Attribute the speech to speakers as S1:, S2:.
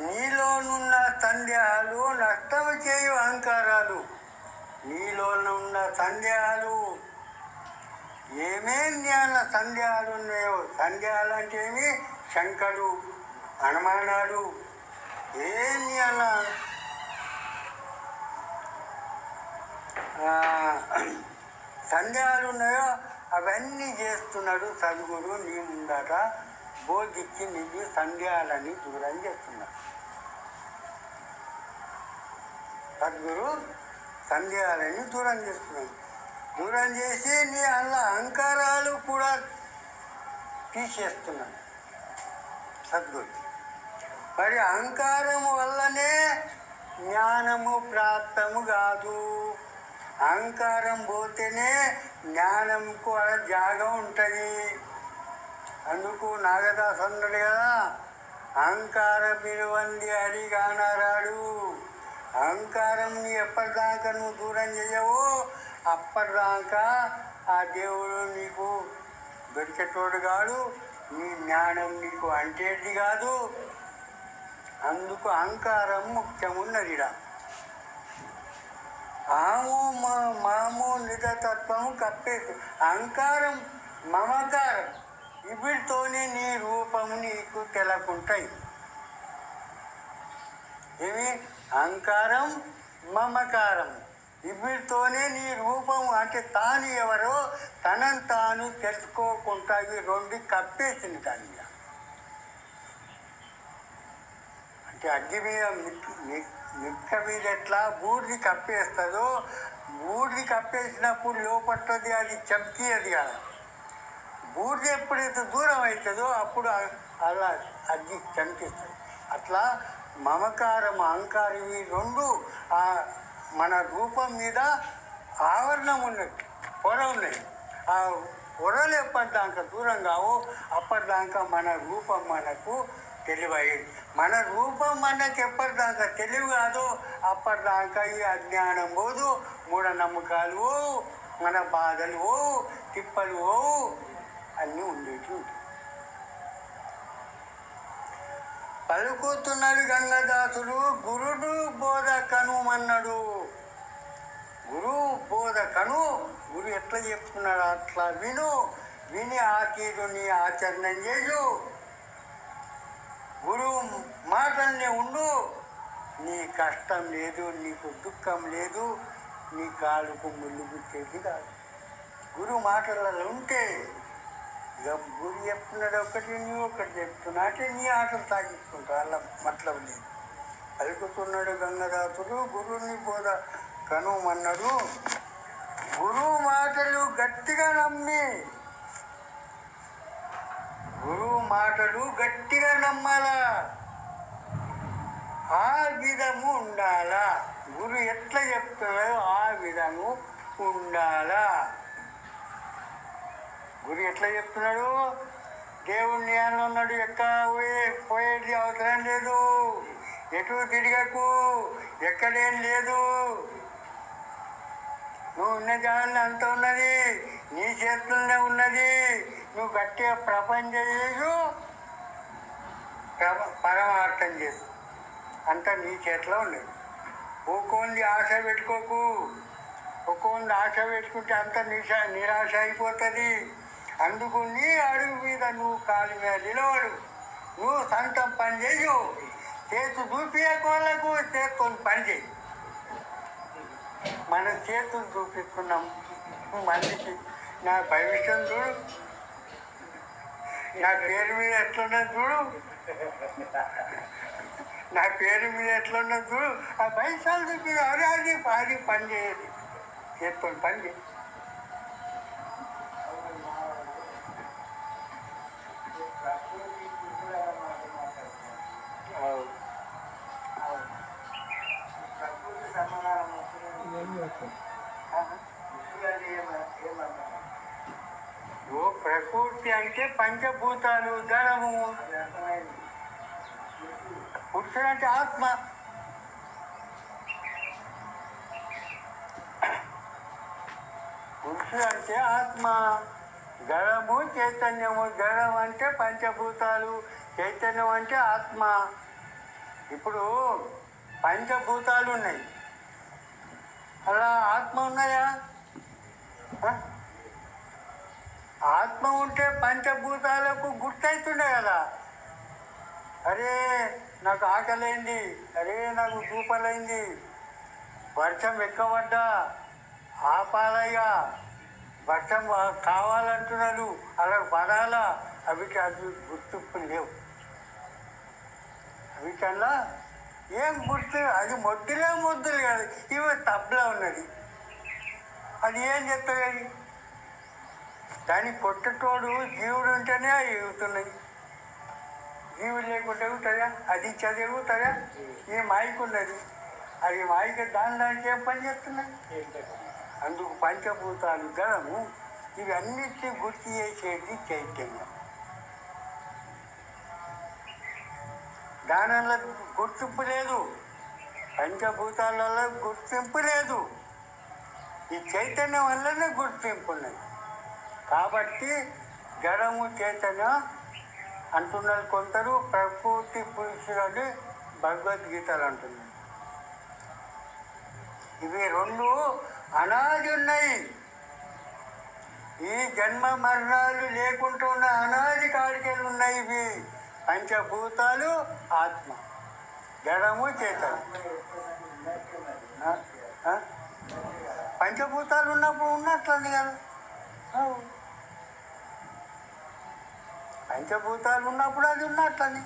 S1: నీలోనున్న సందేహాలు నష్టము చేయు అహంకారాలు. నీలోనున్న సందేహాలు ఏమేం జ్ఞాన సందేహాలు ఉన్నాయో సందేహాలు అంటే ఏమి? శంకలు అనుమానాలు ఏం జ్ఞాన? సందేహాలు ఉన్నాయో అవన్నీ చేస్తున్నాడు సద్గురు నీ ముందట బోధించి నీకు సందేహాలని దూరం చేస్తున్నాడు. సద్గురు సందేహాలని దూరం చేస్తున్నాను దూరం చేసి నీ అందులో అహంకారాలు కూడా తీసేస్తున్నాను సద్గురు. మరి అహంకారం వల్లనే జ్ఞానము ప్రాప్తము కాదు. అహంకారం పోతేనే జ్ఞానంకు కూడా జాగం ఉంటుంది. అందుకు నాగదాస్ అన్నాడు కదా అహంకార విలువంది అడిగానరాడు. అహంకారం నీ ఎప్పటిదాకా నువ్వు దూరం చేయవో అప్పటిదాకా ఆ దేవుడు నీకు దొరికేటోడు కాడు. నీ జ్ఞానం నీకు అంటేది కాదు. అందుకు అహంకారం ముఖ్యమున్నది ఆము మా- మాము నిజతత్వము కప్పే అహంకారం మమకారం ఇవిడితోనే నీ రూపము నీకు తెలకుంటాయి. ఇవి అహంకారం మమకారం. ఇవితోనే నీ రూపం అంటే తాను ఎవరో తనను తాను తెలుసుకోకుండా ఇవి రెండు కప్పేసింది దాని మీద అంటే అగ్గి మీద మిక్క మీద ఎట్లా బూడిది కప్పేస్తుందో బూడిది కప్పేసినప్పుడు లోపట్టది అది చమ్కి అది కాదు. బూడిద ఎప్పుడైతే దూరం అవుతుందో అప్పుడు అలా అగ్గి చంపిస్తుంది. అట్లా మమకారం అహంకారం ఈ రెండు ఆ మన రూపం మీద ఆవరణం ఉన్నది పొర ఉన్నది. ఆ పొరలు ఎప్పటిదాకా దూరం కావు అప్పటిదాకా మన రూపం మనకు తెలివయ్యేది. మన రూపం మనకు ఎప్పటిదాకా తెలివి కాదు అప్పటిదాకా ఈ అజ్ఞానం పోదు మూఢనమ్మకాలు పోవు మన బాధలు తిప్పలు అన్నీ ఉండేటి పలుకుతున్నది గంగదాసుడు గురుడు బోధ కనుమన్నాడు గురు బోధ కను గురు ఎట్లా చెప్తున్నాడు అట్లా విను విని ఆ తీరుని ఆచరణ చేయు. గురువు మాటల్ని ఉండు నీ కష్టం లేదు నీకు దుఃఖం లేదు నీ కాలుకు ముళ్ళు గుట్టేది కాదు. గురువు మాటలలో ఉంటే ఇక గురి చెప్తున్నాడు ఒకటి నువ్వు ఒకటి చెప్తున్నా అంటే నీ ఆటలు తాగించుకుంటా అలా మతలం లేదు. అలుకుతున్నాడు గంగరాతుడు గురువుని బోధ కనుమన్నాడు. గురువు మాటలు గట్టిగా నమ్మి గురువు మాటలు గట్టిగా నమ్మాలా? ఆ విధము ఉండాలా? గురు ఎట్లా చెప్తున్నాడో ఆ విధము ఉండాలా? గురి ఎట్లా చెప్తున్నాడు? దేవుణ్ణి అని ఉన్నాడు ఎక్క పోయే పోయేది అవసరం లేదు. ఎటు తిరగకు ఎక్కడేం లేదు. నువ్వు ఉన్న జాగాలో అంత ఉన్నది నీ చేతుల్లోనే ఉన్నది. నువ్వు గట్టిగా ప్రపంచం చేసు ప్రప పరమార్థం చేసు అంతా నీ చేతిలో ఉన్నది. ఒక్కొంది ఆశ పెట్టుకోకు. ఒక్కొంది ఆశ పెట్టుకుంటే అంత నిశ నిరాశ అయిపోతుంది. అందుకు నీ అడుగు మీద నువ్వు కాలు మీద నిలవడు. నువ్వు సొంతం పని చేయు. చేతు చూపించకోళ్ళకు చేతితో పని చేయి. మనం చేతులు చూపిస్తున్నాం. మనిషికి నా భవిష్యం చూడు. నా పేరు మీద ఎట్లున్నది చూడు. నా పేరు మీద ఎట్లున్నది చూడు. ఆ పైసలు చూపి అరే అది అది పని చేయదు. చేతులు పని చేయి. ప్రకృతి అంటే పంచభూతాలు ధనము. పురుషుడు అంటే ఆత్మ. పురుషుడు అంటే ఆత్మ. గడము చైతన్యము. జలం అంటే పంచభూతాలు చైతన్యం అంటే ఆత్మ. ఇప్పుడు పంచభూతాలు ఉన్నాయి. అలా ఆత్మ ఉన్నాయా? ఆత్మ ఉంటే పంచభూతాలకు గుర్తవుతుండే కదా. అరే నాకు ఆకలైంది. అరే నాకు దూపలైంది. వర్షం ఎక్కబడ్డా? ఆపాలయ్యా. వర్షం కావాలంటున్నారు అలా పడాలా? అవి అవి గుర్తింపు లేవు. అవి కల్లా ఏం గుర్తు? అది మొద్దులే మొద్దులు కాదు. ఇవి తబ్లా ఉన్నది. అది ఏం చెప్తుంది అది దాని కొట్టటోడు జీవుడు ఉంటేనే అవి ఎగుతున్నాయి జీవుడు లేకుంటే ఎగుతుందా అది చదివుతుందా ఈ మాయకున్నది అది మాయక దాని దానికి ఏం పని చేస్తున్నాయి? అందుకు పంచభూతాలు గలము. ఇవన్నిటిని గుర్తు చేసేది చైతన్యం. దానిలో గుర్తింపు లేదు. పంచభూతాలలో గుర్తింపు లేదు. ఈ చైతన్యం వల్లనే గుర్తింపు ఉన్నది. కాబట్టి జడము చేతన అంటున్నారు కొందరు ప్రకృతి పురుషులని భగవద్గీతలు అంటున్నారు. ఇవి రెండు అనాది ఉన్నాయి. ఈ జన్మ మరణాలు లేకుండా ఉన్న అనాది కాడికెళ్ళి ఉన్నాయి ఇవి. పంచభూతాలు ఆత్మ. జడము చేతను. పంచభూతాలు ఉన్నప్పుడు ఉన్నట్లండి కదా. పంచభూతాలు ఉన్నప్పుడు అది ఉన్నట్లని.